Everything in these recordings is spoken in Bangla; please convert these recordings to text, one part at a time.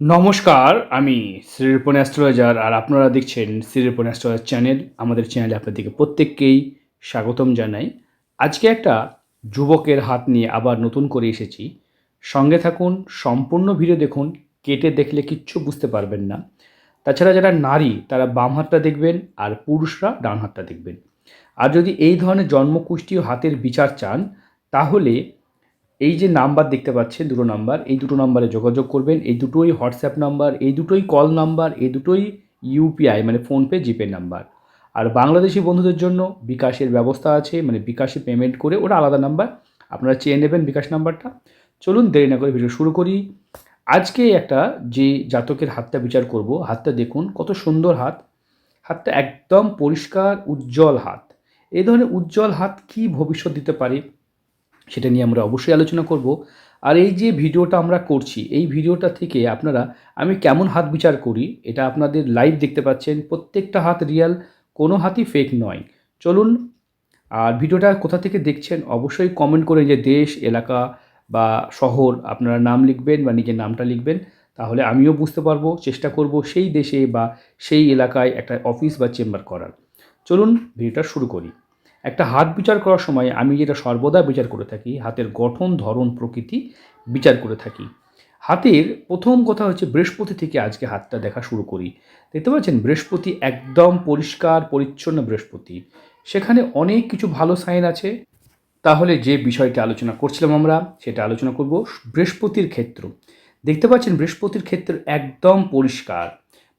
নমস্কার, আমি শ্রীরূপন অ্যাস্ট্রোলজার আর আপনারা দেখছেন শ্রীরূপন অ্যাস্ট্রোলজার চ্যানেল। আমাদের চ্যানেলে আপনাদেরকে প্রত্যেককেই স্বাগতম জানাই। আজকে একটা যুবকের হাত নিয়ে আবার নতুন করে এসেছি। সঙ্গে থাকুন, সম্পূর্ণ ভিডিও দেখুন, কেটে দেখলে কিচ্ছু বুঝতে পারবেন না। তাছাড়া যারা নারী, তারা বাম হাতটা দেখবেন আর পুরুষরা ডান হাতটা দেখবেন। আর যদি এই ধরনের জন্মকুষ্টি ও হাতের বিচার চান, তাহলে এই যে নাম্বার দেখতে পাচ্ছেন, দুটো নাম্বার, এই দুটো নাম্বারে যোগাযোগ করবেন, এই দুটোই হোয়াটসঅ্যাপ নাম্বার, এই দুটোই কল নাম্বার, এই দুটোই ইউপিআই মানে ফোনপে জিপে নাম্বার। আর বাংলাদেশি বন্ধুদের জন্য বিকাশের ব্যবস্থা আছে মানে বিকাশে পেমেন্ট করে ওটা আলাদা নাম্বার, আপনারা চেয়ে নেবেন বিকাশ নাম্বারটা। চলুন, দেরি না করে ভিডিও শুরু করি। আজকে একটা যে জাতকের হাতটা বিচার করব, হাতটা দেখুন, কত সুন্দর হাত। হাতটা একদম পরিষ্কার, উজ্জ্বল হাত। এই ধরনের উজ্জ্বল হাত কি ভবিষ্যৎ দিতে পারে? সেটা নিয়ে আমরা অবশ্যই আলোচনা করব। আর এই যে ভিডিওটা আমরা করছি, এই ভিডিওটা থেকে আপনারা, আমি কেমন হাত বিচার করি, এটা আপনাদের লাইভ দেখতে পাচ্ছেন, প্রত্যেকটা হাত রিয়াল কোনো হাতই ফেক নয়। চলুন, আর ভিডিওটা কোথা থেকে দেখছেন, অবশ্যই কমেন্ট করে যে দেশ, এলাকা বা শহর আপনারা নাম লিখবেন বা নিজের নামটা লিখবেন, তাহলে আমিও বুঝতে পারব, চেষ্টা করব সেই দেশে বা সেই এলাকায় একটা অফিস বা চেম্বার করার। চলুন, ভিডিওটা শুরু করি। একটা হাত বিচার করার সময় আমি যেটা সর্বদা বিচার করে থাকি, হাতের গঠন, ধরন, প্রকৃতি বিচার করে থাকি। হাতের প্রথম কথা হচ্ছে বৃহস্পতি থেকে আজকে হাতটা দেখা শুরু করি। দেখতে পাচ্ছেন? বৃহস্পতি একদম পরিষ্কার, পরিচ্ছন্ন বৃহস্পতি। সেখানে অনেক কিছু ভালো সাইন আছে। তাহলে যে বিষয়টি আলোচনা করছিলাম আমরা, সেটা আলোচনা করব বৃহস্পতির ক্ষেত্র। দেখতে পাচ্ছেন? বৃহস্পতির ক্ষেত্র একদম পরিষ্কার।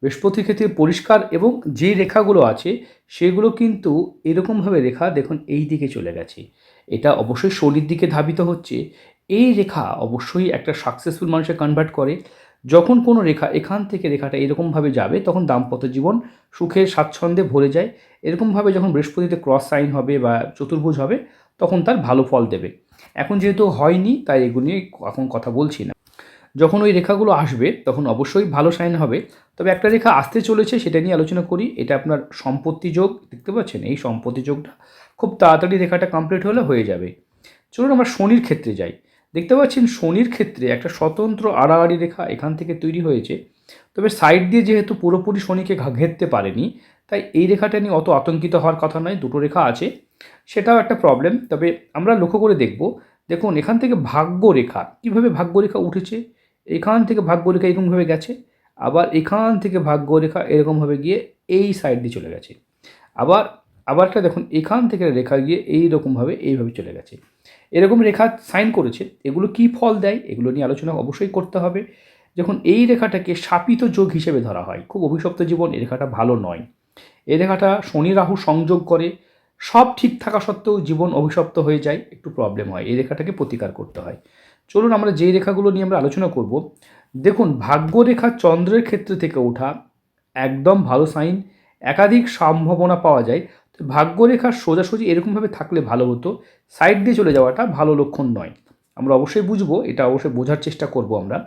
বৃহস্পতির ক্ষেত্রে পরিষ্কার এবং যে রেখাগুলো আছে, সেগুলো কিন্তু এরকমভাবে রেখা দেখুন এই দিকে চলে গেছে। এটা অবশ্যই শনির দিকে ধাবিত হচ্ছে। এই রেখা অবশ্যই একটা সাকসেসফুল মানুষে কনভার্ট করে। যখন কোনো রেখা, এখান থেকে রেখাটা এরকমভাবে যাবে, তখন দাম্পত্য জীবন সুখে স্বাচ্ছন্দ্যে ভরে যায়। এরকমভাবে যখন বৃহস্পতিতে ক্রস সাইন হবে বা চতুর্ভুজ হবে, তখন তার ভালো ফল দেবে। এখন যেহেতু হয়নি, তাই এগুলো নিয়ে এখন কথা বলছি না। যখন ওই রেখাগুলো আসবে, তখন অবশ্যই ভালো সাইন হবে। তবে একটা রেখা আসতে চলেছে, সেটা নিয়ে আলোচনা করি। এটা আপনার সম্পত্তি যোগ, দেখতে পাচ্ছেন? এই সম্পত্তি যোগটা খুব তাড়াতাড়ি রেখাটা কমপ্লিট হলে হয়ে যাবে। চলুন আমরা শনির ক্ষেত্রে যাই। দেখতে পাচ্ছেন, শনির ক্ষেত্রে একটা স্বতন্ত্র আড়াআড়ি রেখা এখান থেকে তৈরি হয়েছে। তবে সাইড দিয়ে যেহেতু পুরোপুরি শনিকে ঘেরতে পারেনি, তাই এই রেখাটা নিয়ে অত আতঙ্কিত হওয়ার কথা নয়। দুটো রেখা আছে, সেটাও একটা প্রবলেম তবে আমরা লক্ষ্য করে দেখব। দেখুন, এখান থেকে ভাগ্য রেখা, কীভাবে ভাগ্য রেখা উঠেছে? এখান থেকে ভাগ্য রেখা এরকমভাবে গেছে, আবার এখান থেকে ভাগ্য রেখা এরকমভাবে গিয়ে এই সাইড দিয়ে চলে গেছে। আবার, আবারটা দেখুন, এখান থেকে রেখা গিয়ে এই রকমভাবে এইভাবে চলে গেছে। এরকম রেখা সাইন করেছে, এগুলো কি ফল দেয় এগুলো নিয়ে আলোচনা অবশ্যই করতে হবে। যখন এই রেখাটাকে শাপিত যোগ হিসেবে ধরা হয়, খুব অভিশপ্ত জীবন, এই রেখাটা ভালো নয়। এই রেখাটা শনি রাহু সংযোগ করে, সব ঠিক থাকা সত্ত্বেও জীবন অভিশপ্ত হয়ে যায়, একটু প্রবলেম হয়, এই রেখাটাকে প্রতিকার করতে হয়। চলুন আমরা যেই রেখাগুলো নিয়ে আমরা আলোচনা করব। দেখুন, ভাগ্যরেখা চন্দ্রের ক্ষেত্রে থেকে ওঠা একদম ভালো সাইন একাধিক সম্ভাবনা পাওয়া যায়। তো ভাগ্যরেখা সোজাসুজি এরকমভাবে থাকলে ভালো হতো সাইড দিয়ে চলে যাওয়াটা ভালো লক্ষণ নয়। আমরা অবশ্যই বুঝব, এটা অবশ্যই বোঝার চেষ্টা করব আমরা।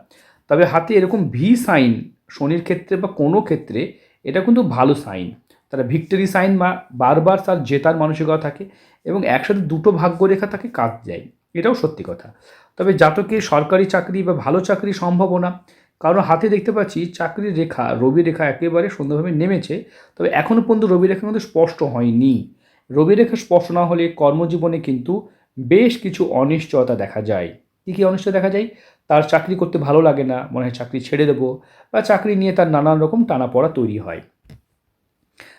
তবে হাতে এরকম ভি সাইন শনির ক্ষেত্রে বা কোনো ক্ষেত্রে, এটা কিন্তু ভালো সাইন তারা ভিক্টরি সাইন বা বারবার তার জেতার মানসিকতা থাকে এবং একসাথে দুটো ভাগ্যরেখা তাকে কাজ দেয়। এটাও সত্যি কথা। তবে জাতকে সরকারি চাকরি বা ভালো চাকরির সম্ভাবনা কারণ হাতে দেখতে পাচ্ছি চাকরির রেখা, রবি রেখা একেবারে সুন্দরভাবে নেমেছে। তবে এখনও পর্যন্ত রবি রেখা কিন্তু স্পষ্ট হয়নি। রবি রেখা স্পষ্ট না হলে কর্মজীবনে কিন্তু বেশ কিছু অনিশ্চয়তা দেখা যায়। কী কী অনিশ্চয়তা দেখা যায়? তার চাকরি করতে ভালো লাগে না, মনে হয় চাকরি ছেড়ে দেবো বা চাকরি নিয়ে তার নানান রকম টানাপড়া তৈরি হয়।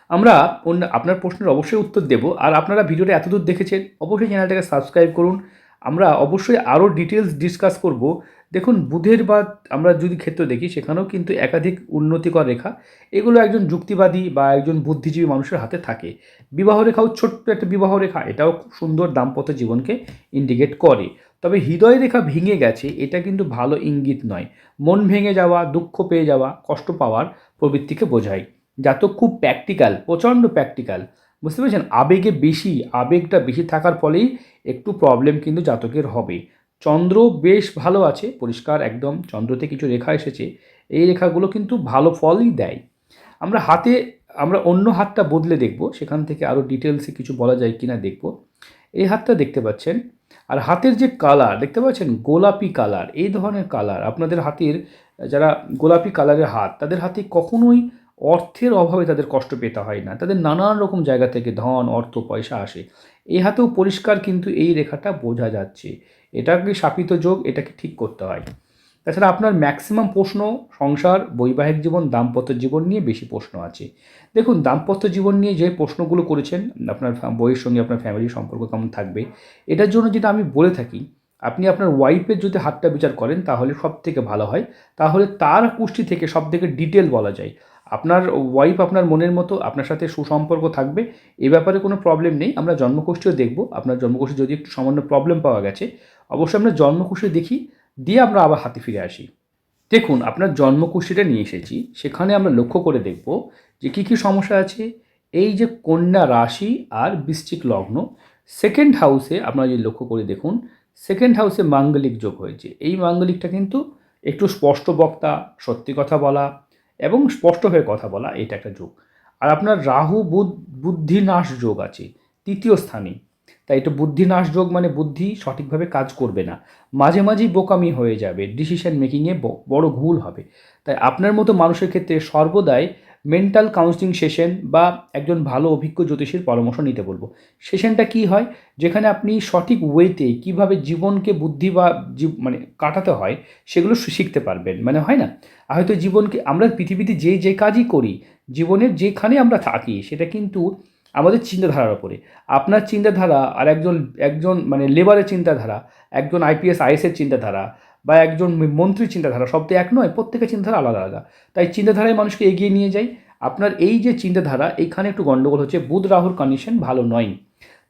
আমরা অন্য, আপনার প্রশ্নের অবশ্যই উত্তর দেব। আর আপনারা ভিডিওটা এতদূর দেখেছেন, অবশ্যই চ্যানেলটাকে সাবস্ক্রাইব করুন। আমরা অবশ্যই আরও ডিটেলস ডিসকাস করব। দেখুন, বুধের বা আমরা যদি ক্ষেত্র দেখি, সেখানেও কিন্তু একাধিক উন্নতিকর রেখা। এগুলো একজন যুক্তিবাদী বা একজন বুদ্ধিজীবী মানুষের হাতে থাকে। বিবাহ রেখাও ছোট্ট একটা বিবাহ রেখা, এটাও খুব সুন্দর দাম্পত্য জীবনকে ইন্ডিকেট করে। তবে হৃদয় রেখা ভেঙে গেছে, এটা কিন্তু ভালো ইঙ্গিত নয়। মন ভেঙে যাওয়া, দুঃখ পেয়ে যাওয়া, কষ্ট পাওয়ার প্রবৃত্তিকে বোঝায়। জাতক খুব প্র্যাকটিক্যাল প্রচণ্ড প্র্যাকটিক্যাল বুঝতে পেরেছেন? আবেগে বেশি, আবেগটা বেশি থাকার ফলেই একটু প্রবলেম কিন্তু জাতকের হবে। চন্দ্র বেশ ভালো আছে, পরিষ্কার একদম, চন্দ্রতে কিছু রেখা এসেছে, এই রেখাগুলো কিন্তু ভালো ফলই দেয়। আমরা হাতে, আমরা অন্য হাতটা বদলে দেখব, সেখান থেকে আরও ডিটেলসে কিছু বলা যায় কিনা দেখব। এই হাতটা দেখতে পাচ্ছেন, আর হাতের যে কালার দেখতে পাচ্ছেন? গোলাপি কালার এই ধরনের কালার আপনাদের হাতের, যারা গোলাপি কালারের হাত, তাদের হাতে কখনোই অর্থের অভাবে তাদের কষ্ট পেতে হয় না। তাদের নানান রকম জায়গা থেকে ধন, অর্থ, পয়সা আসে। এই হাতেও পরিষ্কার কিন্তু এই রেখাটা বোঝা যাচ্ছে। এটাকে শাপিত যোগ, এটাকে ঠিক করতে হয়। তাছাড়া আপনার ম্যাক্সিমাম প্রশ্ন, সংসার, বৈবাহিক জীবন, দাম্পত্য জীবন নিয়ে বেশি প্রশ্ন আছে। দেখুন, দাম্পত্য জীবন নিয়ে যে প্রশ্নগুলো করেছেন, আপনার বইয়ের সঙ্গে আপনার ফ্যামিলির সম্পর্ক কেমন থাকবে, এটার জন্য যেটা আমি বলে থাকি, আপনি আপনার ওয়াইফের যদি হাতটা বিচার করেন, তাহলে সব থেকে ভালো হয়। তাহলে তার কুষ্টি থেকে সব থেকে ডিটেল বলা যায়। আপনার ওয়াইফ আপনার মনের মতো আপনার সাথে সুসম্পর্ক থাকবে, এ ব্যাপারে কোনো প্রবলেম নেই। আমরা জন্মকোষ্ঠীও দেখব। আপনার জন্মকোষ্ঠী যদি একটু সামান্য প্রবলেম পাওয়া গেছে, অবশ্যই আমরা জন্মকুষ্ঠি দেখি, দিয়ে আমরা আবার হাতে ফিরে আসি। দেখুন, আপনার জন্মকুষ্ঠিটা নিয়ে এসেছি, সেখানে আমরা লক্ষ্য করে দেখব যে কী কী সমস্যা আছে। এই যে কন্যা রাশি আর বৃশ্চিক লগ্ন সেকেন্ড হাউসে আপনারা যদি লক্ষ্য করে দেখুন সেকেন্ড হাউসে মাঙ্গলিক যোগ হয়েছে। এই মাঙ্গলিকটা কিন্তু একটু স্পষ্ট বক্তা, সত্যি কথা বলা এবং স্পষ্ট হয়ে কথা বলা, এটা একটা যোগ। আর আপনার রাহু বুদ্ধিনাশ যোগ আছে, তৃতীয় স্থানে। তাই এটা বুদ্ধিনাশ যোগ মানে বুদ্ধি সঠিকভাবে কাজ করবে না। মাঝে মাঝেই বোকামি হয়ে যাবে ডিসিশন মেকিংয়ে বড় ভুল হবে। তাই আপনার মতো মানুষের ক্ষেত্রে সর্বদাই মেন্টাল কাউন্সিলিং সেশন বা একজন ভালো অভিজ্ঞ জ্যোতিষীর পরামর্শ নিতে বলব। সেশনটা কি হয়? যেখানে আপনি সঠিক ওয়েতে কীভাবে জীবনকে বুদ্ধি বা মানে কাটাতে হয়, সেগুলো শিখতে পারবেন। মানে হয় না? হয়তো জীবনকে, আমরা পৃথিবীতে যে যে কাজই করি, জীবনের যেখানে আমরা থাকি, সেটা কিন্তু আমাদের চিন্তাধারার ওপরে। আপনার চিন্তাধারা আর একজন একজন মানে লেবারের চিন্তাধারা, একজন আইপিএস আইএসের চিন্তাধারা বা একজন মন্ত্রীর চিন্তাধারা সব তো এক নয়, প্রত্যেকের চিন্তাধারা আলাদা আলাদা। তাই চিন্তাধারায় মানুষকে এগিয়ে নিয়ে যায় আপনার এই যে চিন্তাধারা এইখানে একটু গণ্ডগোল হচ্ছে। বুধ, রাহুর কন্ডিশন ভালো নয়।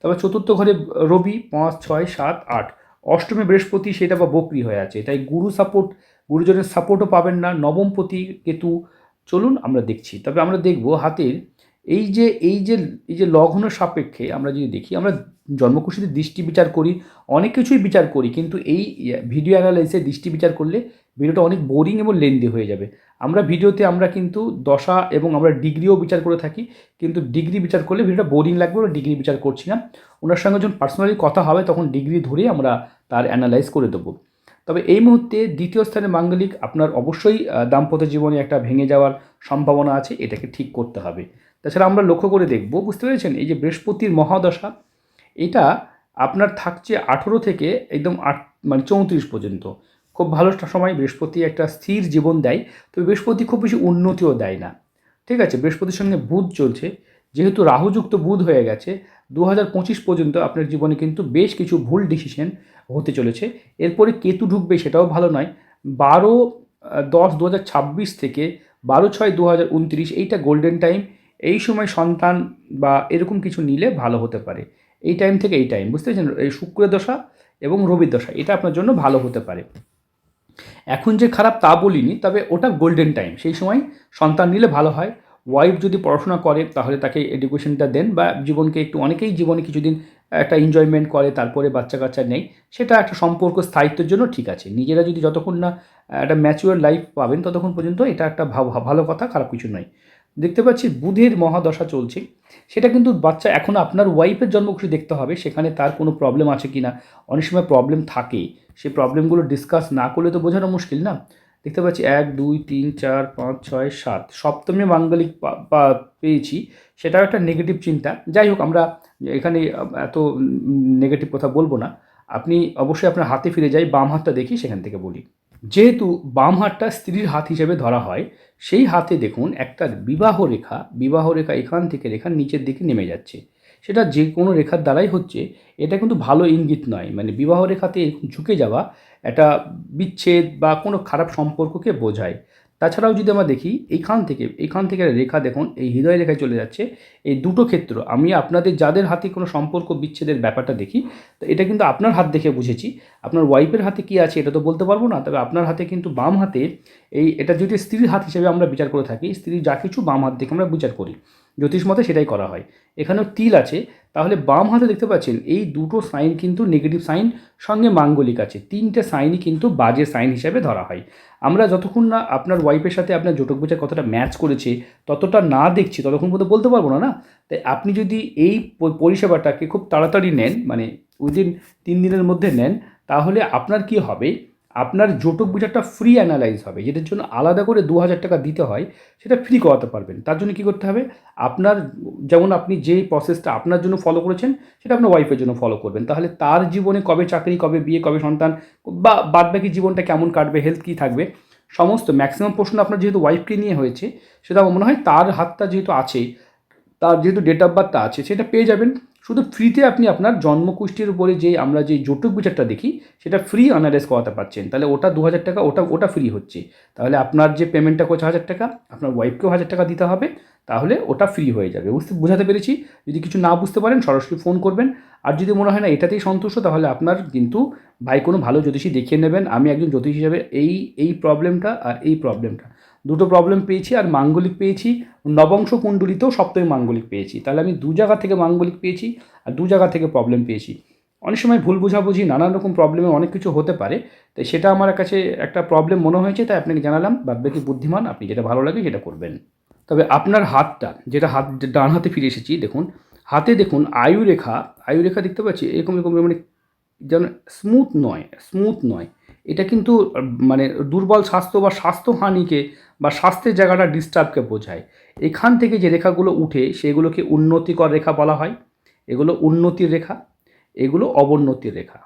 তবে চতুর্থ ঘরে রবি, পাঁচ, ছয়, সাত, আট। অষ্টমে বৃহস্পতি, সেটা বা বকরি হয়ে আছে। তাই গুরু সাপোর্ট গুরুজনের সাপোর্টও পাবেন না। নবমপতি কেতু। চলুন আমরা দেখছি। তবে আমরা দেখব হাতের এই যে এই যে এই যে লগ্ন সাপেক্ষে আমরা যদি দেখি, আমরা জন্মকুষ্ঠিতে দৃষ্টি বিচার করি, অনেক কিছুই বিচার করি, কিন্তু এই ভিডিও অ্যানালাইসে দৃষ্টি বিচার করলে ভিডিওটা অনেক বোরিং এবং লেন্দি হয়ে যাবে। আমরা ভিডিওতে আমরা কিন্তু দশা এবং আমরা ডিগ্রিও বিচার করে থাকি, কিন্তু ডিগ্রি বিচার করলে ভিডিওটা বোরিং লাগবে ওরা ডিগ্রি বিচার করছি না। ওনার সঙ্গে যখন পার্সোনালি কথা হবে, তখন ডিগ্রি ধরে আমরা তার অ্যানালাইজ করে দেবো। তবে এই মুহূর্তে দ্বিতীয় স্থানে মাঙ্গলিক, আপনার অবশ্যই দাম্পত্য জীবনে একটা ভেঙে যাওয়ার সম্ভাবনা আছে, এটাকে ঠিক করতে হবে। তাছাড়া আমরা লক্ষ্য করে দেখব, বুঝতে পেরেছেন? এই যে বৃহস্পতির মহাদশা, এটা আপনার থাকছে আঠেরো থেকে একদম আট মানে চৌত্রিশ পর্যন্ত। খুব ভালো সময় বৃহস্পতি একটা স্থির জীবন দেয়, তবে বৃহস্পতি খুব বেশি উন্নতিও দেয় না। ঠিক আছে? বৃহস্পতির সঙ্গে বুধ চলছে, যেহেতু রাহুযুক্ত বুধ হয়ে গেছে দু হাজার পঁচিশ পর্যন্ত আপনার জীবনে কিন্তু বেশ কিছু ভুল ডিসিশন হতে চলেছে। এরপরে কেতু ঢুকবে সেটাও ভালো নয়। বারো দশ দু থেকে বারো, ছয় দু এইটা গোল্ডেন টাইম এই সময় সন্তান বা এরকম কিছু নিলে ভালো হতে পারে। এই টাইম থেকে এই টাইম বুঝতে পেরেছেন? এই শুক্রের দশা এবং রবির দশা, এটা আপনার জন্য ভালো হতে পারে। এখন যে খারাপ তা বলিনি, তবে ওটা গোল্ডেন টাইম সেই সময় সন্তান নিলে ভালো হয়। ওয়াইফ যদি পড়াশোনা করে, তাহলে তাকে এডুকেশনটা দেন বা জীবনকে একটু অনেকেই জীবনে কিছুদিন একটা এনজয়মেন্ট করে, তারপরে বাচ্চা কাচ্চা নেই, সেটা একটা সম্পর্ক স্থায়িত্বের জন্য ঠিক আছে। নিজেরা যদি যতক্ষণ না, একটা ম্যাচিওর লাইফ পাবেন, ততক্ষণ পর্যন্ত এটা একটা ভালো কথা, খারাপ কিছু নয়। দেখতে পাচ্ছি বুধের মহাদশা চলছে। সেটা কিন্তু বাচ্চা এখন আপনার ওয়াইফের জন্মকুষ্ঠী দেখতে হবে, সেখানে তার কোনো প্রবলেম আছে কি না অনেক সময় প্রবলেম থাকে। সেই প্রবলেমগুলো ডিসকাস না করলে তো বোঝানো মুশকিল না? দেখতে পাচ্ছি এক, দুই, তিন, চার, পাঁচ, ছয়, সাত। সপ্তমী মাঙ্গলিক পেয়েছি। সেটাও একটা নেগেটিভ চিন্তা। যাই হোক, আমরা এখানে এত নেগেটিভ কথা বলব না। আপনি অবশ্যই আপনার হাতে ফিরে যাই, বাম হাতটা দেখি, সেখান থেকে বলি। যেহেতু বাম হাতটা স্ত্রীর হাত হিসেবে ধরা হয়, সেই হাতে দেখুন একটা বিবাহ রেখা বিবাহ রেখা এখান থেকে রেখার নিচের দিকে নেমে যাচ্ছে। সেটা যে কোনো রেখার দ্বারাই হচ্ছে, এটা কিন্তু ভালো ইঙ্গিত নয়। মানে বিবাহ রেখাতে এরকম ঝুঁকে যাওয়া, একটা বিচ্ছেদ বা কোনো খারাপ সম্পর্ককে বোঝায়। তাছাড়াও যদি আমরা দেখি, এইখান থেকে এইখান থেকে রেখা দেখুন, এই হৃদয় রেখায় চলে যাচ্ছে। এই দুটো ক্ষেত্র, আমি আপনাদের যাদের হাতে কোনো সম্পর্ক বিচ্ছেদের ব্যাপারটা দেখি, তো এটা কিন্তু আপনার হাত দেখে বুঝেছি। আপনার ওয়াইফের হাতে কি আছে এটা তো বলতে পারব না, তবে আপনার হাতে কিন্তু বাম হাতে এই, এটা যদি স্ত্রীর হাত হিসেবে আমরা বিচার করে থাকি স্ত্রীর যা কিছু বাম হাত দেখে আমরা বিচার করি। জ্যোতিষ মতে সেটাই করা হয়। এখানেও তিল আছে। তাহলে বাম হাতে দেখতে পাচ্ছেন, এই দুটো সাইন কিন্তু নেগেটিভ সাইন, সঙ্গে মাঙ্গলিক আছে। তিনটে সাইনই কিন্তু বাজে সাইন হিসাবে ধরা হয়। আমরা যতক্ষণ না আপনার ওয়াইফের সাথে আপনার জোটক বিচার কতটা ম্যাচ করেছে, ততটা না দেখছি, ততক্ষণ পর্যন্ত বলতে পারব না না? তাই আপনি যদি এই পরিষেবাটাকে খুব তাড়াতাড়ি নেন মানে উইদিন তিন দিনের মধ্যে নেন, তাহলে আপনার কি হবে? আপনার জোটক বিচারটা ফ্রি অ্যানালাইজ হবে, যেটার জন্য আলাদা করে দু হাজার টাকা দিতে হয়, সেটা ফ্রি করাতে পারবেন। তার জন্য কী করতে হবে? আপনার, যেমন আপনি যেই প্রসেসটা আপনার জন্য ফলো করেছেন, সেটা আপনার ওয়াইফের জন্য ফলো করবেন। তাহলে তার জীবনে কবে চাকরি, কবে বিয়ে, কবে সন্তান, বা বাদবাকি জীবনটা কেমন কাটবে হেলথ কী থাকবে, সমস্ত ম্যাক্সিমাম প্রশ্ন আপনার যেহেতু ওয়াইফকে নিয়ে হয়েছে, সেটা আমার মনে হয় তার হাতটা যেহেতু আছেই তার যেহেতু ডেট অফ বার্থটা আছে, সেটা পেয়ে যাবেন। শুধু ফ্রিতে আপনি আপনার জন্মকুষ্ঠির উপরে যে আমরা যে জটুক বিচারটা দেখি, সেটা ফ্রি অ্যানালাইজ করাতে পারছেন। তাহলে ওটা দু হাজার টাকা, ওটা ওটা ফ্রি হচ্ছে। তাহলে আপনার যে পেমেন্টটা করছে হাজার টাকা, আপনার ওয়াইফকেও হাজার টাকা দিতে হবে, তাহলে ওটা ফ্রি হয়ে যাবে। বুঝতে, বোঝাতে পেরেছি? যদি কিছু না বুঝতে পারেন, সরাসরি ফোন করবেন। আর যদি মনে হয় না এটাতেই সন্তুষ্ট, তাহলে আপনার কিন্তু ভাই কোনো ভালো জ্যোতিষী দেখিয়ে নেবেন। আমি একজন জ্যোতিষী হিসাবে এই এই প্রবলেমটা আর এই প্রবলেমটা দুটো প্রবলেম পেয়েছি আর মাঙ্গলিক পেয়েছি। নবংশ কুণ্ডলিতেও সপ্তমী মাঙ্গলিক পেয়েছি। তাহলে আমি দু জায়গা থেকে মাঙ্গলিক পেয়েছি আর দু জায়গা থেকে প্রবলেম পেয়েছি। অনেক সময় ভুল বোঝাবুঝি, নানান রকম প্রবলেমে অনেক কিছু হতে পারে। তাই সেটা আমার কাছে একটা প্রবলেম মনে হয়েছে, তাই আপনাকে জানালাম, বাদবাকি বুদ্ধিমান, আপনি যেটা ভালো লাগে সেটা করবেন। তবে আপনার হাতটা, যেটা হাত, ডান হাতে ফিরে এসেছি, দেখুন। হাতে দেখুন, আয়ু রেখা আয়ু রেখা দেখতে পাচ্ছি, এরকম এরকম মানে যেন স্মুথ নয় স্মুথ নয়। এটা কিন্তু মানে দুর্বল স্বাস্থ্য বা স্বাস্থ্যহানিকে বা স্বাস্থ্যের জায়গাটা ডিস্টার্বকে বোঝায়। এখান থেকে যে রেখাগুলো উঠে সেগুলোকে উন্নতিকর রেখা বলা হয়। এগুলো উন্নতির রেখা, এগুলো অবনতির রেখা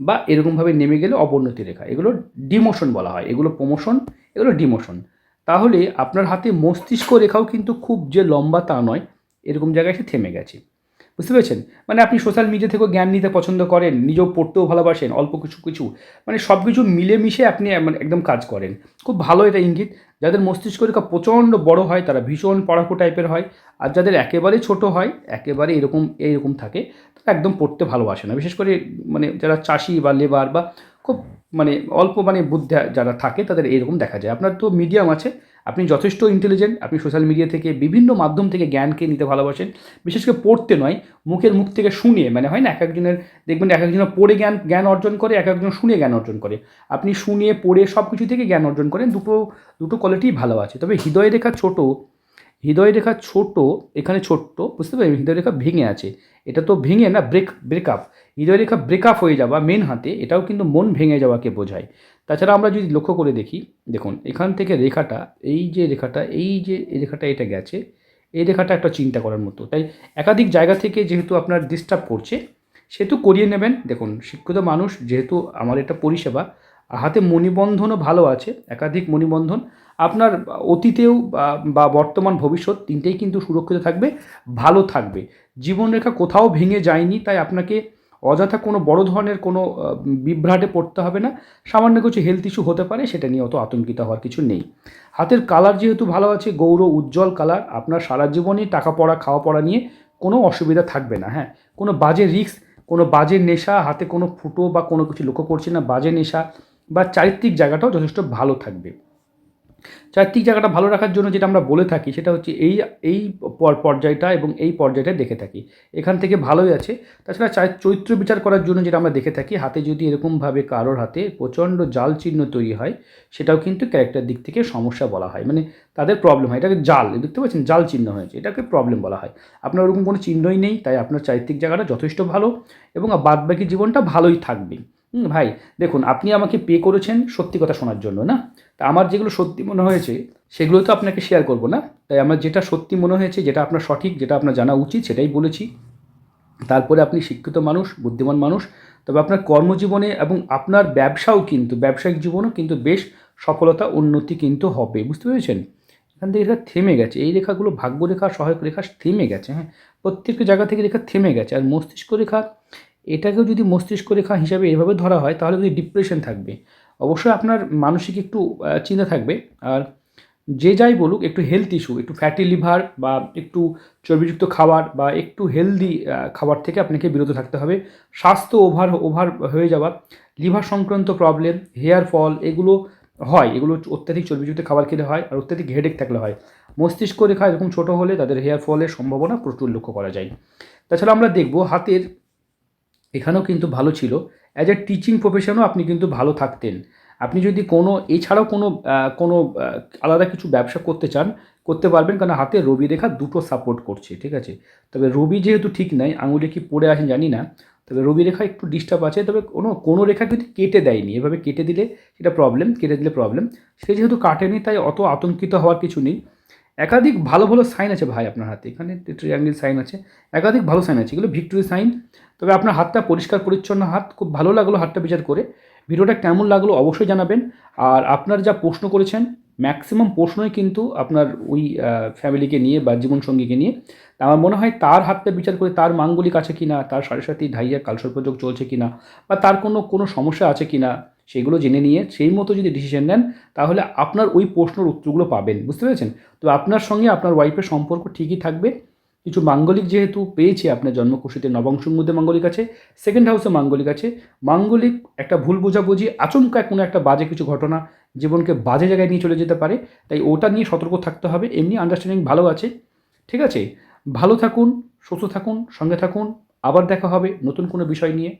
বা এরকমভাবে নেমে গেলে অবনতির রেখা। এগুলো ডিমোশন বলা হয়। এগুলো প্রমোশন এগুলো ডিমোশন তাহলে আপনার হাতে মস্তিষ্ক রেখাও কিন্তু খুব যে লম্বা তা নয়, এরকম জায়গায় এসে থেমে গেছে। বুঝতে পেরেছেন? মানে আপনি সোশ্যাল মিডিয়া থেকেও জ্ঞান নিতে পছন্দ করেন, নিজেও পড়তেও ভালোবাসেন, অল্প কিছু কিছু মানে সব কিছু মিলেমিশে আপনি মানে একদম কাজ করেন। খুব ভালো এটা ইঙ্গিত। যাদের মস্তিষ্ক রেখা প্রচণ্ড বড় হয়, তারা ভীষণ পড়াকু টাইপের হয়, আর যাদের একেবারে ছোট হয়, একেবারে এরকম, এইরকম থাকে, তারা একদম পড়তে ভালোবাসে না। বিশেষ করে মানে যারা চাষি বা লেবার বা খুব মানে অল্প মানে বুদ্ধি যারা থাকে, তাদের এরকম দেখা যায়। আপনার তো মিডিয়াম আছে আপনি যথেষ্ট ইন্টেলিজেন্ট আপনি সোশ্যাল মিডিয়া থেকে বিভিন্ন মাধ্যম থেকে জ্ঞানকে নিতে ভালোবাসেন। বিশেষ করে পড়তে নয়, মুখের মুখ থেকে শুনে মানে হয় না, এক একজনের, দেখবেন এক একজনের পড়ে জ্ঞান জ্ঞান অর্জন করে, এক একজন শুনে জ্ঞান অর্জন করে। আপনি শুনে পড়ে সব কিছু থেকে জ্ঞান অর্জন করেন, দুটো দুটো কোয়ালিটি ভালো আছে। তবে হৃদয় রেখা ছোট হৃদয় রেখা ছোট, এখানে ছোট্ট, বুঝতে পারবেন হৃদয় রেখা ভেঙে আছে। এটা তো ভেঙে না ব্রেক ব্রেকআপ হৃদয় রেখা ব্রেকআপ হয়ে যাওয়া মেন হাতে, এটাও কিন্তু মন ভেঙে যাওয়াকে বোঝায়। তাছাড়া আমরা যদি লক্ষ্য করে দেখি, দেখুন, এখান থেকে রেখাটা, এই যে রেখাটা, এই যে এই রেখাটা এটা গেছে, এই রেখাটা একটা চিন্তা করার মতো। তাই একাধিক জায়গা থেকে যেহেতু আপনার ডিস্টার্ব করছে, সেহেতু করিয়ে নেবেন। দেখুন, শিক্ষিত মানুষ, যেহেতু আমার এটা পরিষেবা, হাতে মণিবন্ধনও ভালো আছে, একাধিক মণিবন্ধন আপনার অতীতেও বা- বর্তমান ভবিষ্যৎ তিনটেই কিন্তু সুরক্ষিত থাকবে, ভালো থাকবে। জীবনরেখা কোথাও ভেঙে যায়নি, তাই আপনাকে অযথা কোনো বড় ধরনের কোনো বিভ্রাটে পড়তে হবে না। সামান্য কিছু হেলথ ইস্যু হতে পারে, সেটা নিয়ে অত আতঙ্কিত হওয়ার কিছু নেই। হাতের কালার যেহেতু ভালো আছে, গৌর, উজ্জ্বল কালার আপনার সারা জীবনই টাকা পড়া, খাওয়া পড়া নিয়ে কোনো অসুবিধা থাকবে না হ্যাঁ। কোনো বাজে রিস্ক কোনো বাজে নেশা, হাতে কোনো ফুটো বা কোনো কিছু লক্ষ্য করছে না, বাজে নেশা বা চারিত্রিক জায়গাটাও যথেষ্ট ভালো থাকবে। চারিত্রিক জায়গাটা ভালো রাখার জন্য যেটা আমরা বলে থাকি, সেটা হচ্ছে এই এই পর্যায়টা এবং এই পর্যায়টা দেখে থাকি। এখান থেকে ভালোই আছে। তাছাড়া চরিত্র বিচার করার জন্য যেটা আমরা দেখে থাকি, হাতে যদি এরকমভাবে কারোর হাতে প্রচণ্ড জাল চিহ্ন তৈরি হয়, সেটাও কিন্তু ক্যারেক্টার দিক থেকে সমস্যা বলা হয়। মানে তাদের প্রবলেম হয়। এটাকে জাল, দেখতে পাচ্ছেন? জাল চিহ্ন হয়েছে। এটাকে প্রবলেম বলা হয়। আপনার ওরকম কোনো চিহ্নই নেই, তাই আপনার চারিত্রিক জায়গাটা যথেষ্ট ভালো এবং বাদবাকি জীবনটা ভালোই থাকবে। ভাই, দেখুন, আপনি আমাকে পে করেছেন সত্যি কথা শোনার জন্য, না? তা আমার যেগুলো সত্যি মনে হয়েছে, সেগুলো তো আপনাকে শেয়ার করব, না? তাই আমার যেটা সত্যি মনে হয়েছে, যেটা আপনার সঠিক, যেটা আপনার জানা উচিত, সেটাই বলেছি। তারপরে আপনি শিক্ষিত মানুষ, বুদ্ধিমান মানুষ, তবে আপনার কর্মজীবনে এবং আপনার ব্যবসাও কিন্তু, ব্যবসায়িক জীবনও কিন্তু বেশ সফলতা, উন্নতি কিন্তু হবে, বুঝতে পেরেছেন? এখান থেকে রেখা থেমে গেছে, এই রেখাগুলো ভাগ্য রেখা, সহায়ক রেখা থেমে গেছে হ্যাঁ? প্রত্যেকটা জায়গা থেকে রেখা থেমে গেছে, আর মস্তিষ্ক রেখা এটাকেও যদি মস্তিষ্ক রেখা হিসাবে এভাবে ধরা হয়, তাহলে যদি ডিপ্রেশন থাকবে। অবশ্যই আপনার মানসিক একটু চিন্তা থাকবে। আর যে যাই বলুক, একটু হেলথ ইস্যু একটু ফ্যাটি লিভার বা একটু চর্বিযুক্ত খাবার বা একটু হেলদি খাবার থেকে আপনাকে বিরত থাকতে হবে। স্বাস্থ্য ওভার ওভার হয়ে যাওয়া লিভার সংক্রান্ত প্রবলেম হেয়ার ফল এগুলো হয়। এগুলো অত্যাধিক চর্বিযুক্ত খাবার খেলে হয় আর অত্যাধিক হেডেক থাকলে হয়। মস্তিষ্ক রেখা এরকম ছোটো হলে তাদের হেয়ার ফলের সম্ভাবনা প্রচুর লক্ষ্য করা যায়। তাছাড়া আমরা দেখব হাতের এখানেও কিন্তু ভালো ছিল। অ্যাজ এ টিচিং প্রফেশনও আপনি কিন্তু ভালো থাকতেন। আপনি যদি কোনো, এছাড়াও কোনো কোনো আলাদা কিছু ব্যবসা করতে চান, করতে পারবেন কারণ হাতে রবি রেখা দুটো সাপোর্ট করছে, ঠিক আছে? তবে রবি যেহেতু ঠিক নাই, আঙুলে কি পড়ে আছেন জানি না। তবে রবি রেখা একটু ডিস্টার্ব আছে, তবে কোনো কোনো রেখা কিন্তু কেটে দেয়নি। এভাবে কেটে দিলে সেটা প্রবলেম কেটে দিলে প্রবলেম সে যেহেতু কাটেনি, তাই অত আতঙ্কিত হওয়ার কিছু নেই। একাধিক ভালো ভালো সাইন আছে ভাই আপনার হাতে, এখানে ট্রিয়াঙ্গেল সাইন আছে, একাধিক ভালো সাইন আছে, এগুলো ভিক্টোরি সাইন তবে আপনার হাতটা পরিষ্কার, পরিচ্ছন্ন হাত, খুব ভালো লাগল হাতটা বিচার করে। ভিডিওটা কেমন লাগল অবশ্যই জানাবেন। আর আপনার যা প্রশ্ন করেছেন ম্যাক্সিমাম প্রশ্নই কিন্তু আপনার ওই ফ্যামিলিকে নিয়ে বা জীবনসঙ্গীকে নিয়ে। আমার মনে হয় তার হাতটা বিচার করে তার মাঙ্গলিক আছে কি না তার সাড়ে সাথে ঢাইয়া কালসর্পযোগ চলছে কি না বা তার কোনো কোনো সমস্যা আছে কিনা সেগুলো জেনে নিয়ে সেই মতো যদি ডিসিশন নেন, তাহলে আপনার ওই প্রশ্নের উত্তরগুলো পাবেন, বুঝতে পেরেছেন? তো আপনার সঙ্গে আপনার ওয়াইফের সম্পর্ক ঠিকই থাকবে। কিছু মাঙ্গলিক যেহেতু পেয়েছে আপনার জন্মকুশিতে নবংশের মধ্যে মাঙ্গলিক আছে সেকেন্ড হাউসে মাঙ্গলিক আছে। মাঙ্গলিক একটা ভুল বোঝাবুঝি, আচমকা কোনো একটা বাজে কিছু ঘটনা জীবনকে বাজে জায়গায় নিয়ে চলে যেতে পারে, তাই ওটা নিয়ে সতর্ক থাকতে হবে, এমনি আন্ডারস্ট্যান্ডিং ভালো আছে। ঠিক আছে? ভালো থাকুন, সুস্থ থাকুন, সঙ্গে থাকুন, আবার দেখা হবে নতুন কোনো বিষয় নিয়ে।